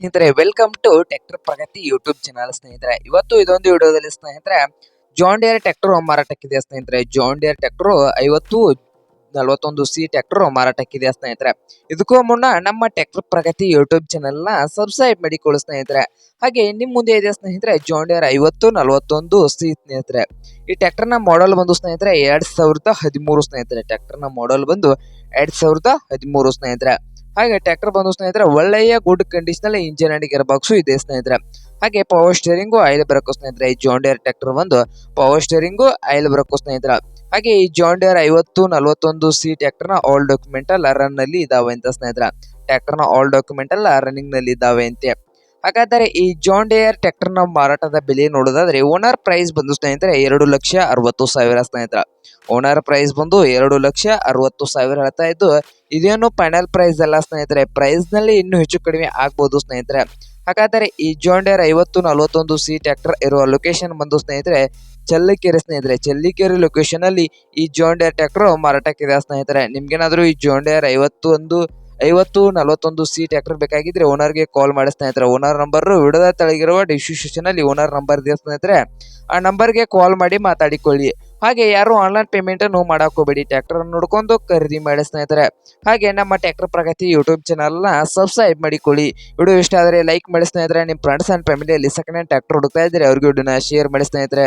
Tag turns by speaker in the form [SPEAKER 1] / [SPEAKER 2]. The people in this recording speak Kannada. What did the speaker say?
[SPEAKER 1] ಸ್ನೇಹಿತರೆ welcome to tractor Pragati YouTube channel ಸ್ನೇಹಿತರೆ. ಇವತ್ತು ಇದೊಂದು ವಿಡಿಯೋದಲ್ಲಿ ಸ್ನೇಹಿತರೆ ಜಾನ್ ಡಿಯರ್ ಟ್ರ್ಯಾಕ್ಟರ್ ಮಾರಾಟಕ್ಕಿದೆ ಸ್ನೇಹಿತರೆ? ಜಾನ್ ಡಿಯರ್ ಟ್ರ್ಯಾಕ್ಟರ್ ಐವತ್ತು ನಲವತ್ತೊಂದು ಸಿ ಟ್ರ್ಯಾಕ್ಟರ್ ಮಾರಾಟಕ್ಕಿದೆ ಸ್ನೇಹಿತರೆ? ಇದಕ್ಕೂ ಮುನ್ನ ನಮ್ಮ ಟ್ರ್ಯಾಕ್ಟರ್ ಪ್ರಗತಿ ಯೂಟ್ಯೂಬ್ ಚಾನಲ್ನ ಸಬ್ಸ್ಕ್ರೈಬ್ ಮಾಡಿಕೊಳ್ಳಿ ಸ್ನೇಹಿತರೆ. ಹಾಗೆ ನಿಮ್ ಮುಂದೆ ಇದೆ ಸ್ನೇಹಿತರೆ ಜಾನ್ ಡಿಯರ್ ಐವತ್ತು ನಲವತ್ತೊಂದು ಸಿ ಸ್ನೇಹಿತರೆ. ಈ ಟ್ರ್ಯಾಕ್ಟರ್ನ ಮಾಡೆಲ್ ಬಂದು ಸ್ನೇಹಿತರೆ, ಎರಡ್ ಸಾವಿರದ ಹದಿಮೂರು ಸ್ನೇಹಿತರೆ. ಟ್ರ್ಯಾಕ್ಟರ್ನ ಮಾಡೆಲ್ ಬಂದು ಎರಡ್ ಸಾವಿರದ ಹದಿಮೂರು ಸ್ನೇಹಿತರೆ. ಹಾಗೆ ಟ್ರ್ಯಾಕ್ಟರ್ ಬಂದು ಸ್ನೇಹಿತರೆ, ಒಳ್ಳೆಯ good condition engine and gear box ಇದೆ ಸ್ನೇಹಿತರೆ. ಹಾಗೆ ಪವರ್ ಸ್ಟೇರಿಂಗು ಆಯಿಲ್ ಬ್ರಕ್ ಸ್ನೇಹಿತರೆ, ಈ ಜಾನ್ ಡೇರ್ ಟ್ರ್ಯಾಕ್ಟರ್ ಬಂದು ಪವರ್ ಸ್ಟೇರಿಂಗು ಆಯಿಲ್ ಬರಕು ಸ್ನೇಹಿತರೆ. ಹಾಗೆ ಈ ಜಾನ್ ಡೇರ್ ಐವತ್ತು ನಲವತ್ತೊಂದು ಸಿ ಟ್ರ್ಯಾಕ್ಟರ್ನ ಆಲ್ ಡಾಕ್ಯುಮೆಂಟ್ ಅಲ್ಲಿ ರನ್ನಲ್ಲಿ ಇದಾವೆ ಅಂತ ಸ್ನೇಹಿತರೆ. ಟ್ರ್ಯಾಕ್ಟರ್ನ ಆಲ್ ಡಾಕ್ಯುಮೆಂಟ್ ಎಲ್ಲ ರನ್ನಿಂಗ್ನಲ್ಲಿ ಇದಾವೆ ಅಂತೆ. ಹಾಗಾದರೆ ಈ ಜಾನ್ ಡಿಯರ್ ಟ್ರ್ಯಾಕ್ಟರ್ನ ಮಾರಾಟದ ಬೆಲೆ ನೋಡೋದಾದ್ರೆ ಓನರ್ ಪ್ರೈಸ್ ಬಂದು ಸ್ನೇಹಿತರೆ ಎರಡು ಲಕ್ಷ ಅರವತ್ತು ಸಾವಿರ ಸ್ನೇಹಿತರ. ಓನರ್ ಪ್ರೈಸ್ ಬಂದು ಎರಡು ಲಕ್ಷ ಅರವತ್ತು ಸಾವಿರ ಹೇಳ್ತಾ ಇದ್ದು, ಇದೇನು ಫೈನಲ್ ಪ್ರೈಸ್ ಅಲ್ಲ ಸ್ನೇಹಿತರೆ ಪ್ರೈಸ್ನಲ್ಲಿ ಇನ್ನೂ ಹೆಚ್ಚು ಕಡಿಮೆ ಆಗ್ಬೋದು ಸ್ನೇಹಿತರೆ. ಹಾಗಾದರೆ ಈ ಜಾಂಡೇರ್ ಐವತ್ತು ನಲವತ್ತೊಂದು ಸಿ ಟ್ರ್ಯಾಕ್ಟರ್ ಇರುವ ಲೊಕೇಶನ್ ಬಂದು ಸ್ನೇಹಿತರೆ ಚಲ್ಲಿಕೆರೆ ಸ್ನೇಹಿತರೆ ಚಲ್ಲಿಕೆರೆ ಲೊಕೇಶನ್ ಅಲ್ಲಿ ಈ ಜಾಂಡೇರ್ ಟ್ರ್ಯಾಕ್ಟರ್ ಮಾರಾಟಕ್ಕಿದೆ ಸ್ನೇಹಿತರೆ. ನಿಮ್ಗೇನಾದ್ರೂ ಈ ಜಾಂಡೇರ್ ಐವತ್ತು ಒಂದು ಐವತ್ತು, ನಲವತ್ತೊಂದು ಸಿ ಟ್ರ್ಯಾಕ್ಟರ್ ಬೇಕಾಗಿದ್ರೆ ಓನರ್ಗೆ ಕಾಲ್ ಮಾಡಿ ಸ್ನೇಹಿತರೆ. ಓನರ್ ನಂಬರ್ ವಿಡದ ತೆಳಗಿರುವ ಡಿಸ್ಕ್ರಿಪ್ಷನ್ ಅಲ್ಲಿ ಓನರ್ ನಂಬರ್ ಇದೆ ಸ್ನೇಹಿತರೆ. ಆ ನಂಬರ್ಗೆ ಕಾಲ್ ಮಾಡಿ ಮಾತಾಡಿಕೊಳ್ಳಿ. ಹಾಗೆ ಯಾರು ಆನ್ಲೈನ್ ಪೇಮೆಂಟ್ ಅನ್ನು ಮಾಡಕ್ ಹೋಗಬೇಡಿ ಟ್ರ್ಯಾಕ್ಟರ್ ನೋಡ್ಕೊಂಡು ಖರೀದಿ ಮಾಡಿ ಸ್ನೇಹಿತರೆ. ಹಾಗೆ ನಮ್ಮ ಟ್ರ್ಯಾಕ್ಟರ್ ಪ್ರಗತಿ ಯೂಟ್ಯೂಬ್ ಚಾನಲ್ನ ಸಬ್ಸ್ಕ್ರೈಬ್ ಮಾಡಿಕೊಳ್ಳಿ. ವಿಡಿಯೋ ಇಷ್ಟ ಆದರೆ ಲೈಕ್ ಮಾಡಿ ಸ್ನೇಹಿತರೆ. ನಿಮ್ಮ ಫ್ರೆಂಡ್ಸ್ ಅಂಡ್ ಫ್ಯಾಮಿಲಿಯಲ್ಲಿ ಸೆಕೆಂಡ್ ಹ್ಯಾಂಡ್ ಟ್ರ್ಯಾಕ್ಟರ್ ಹುಡುಕ್ತಾ ಇದ್ರೆ ಅವ್ರಿಗೆ ವಿಡಿಯೋನ ಶೇರ್ ಮಾಡಿ ಸ್ನೇಹಿತರೆ.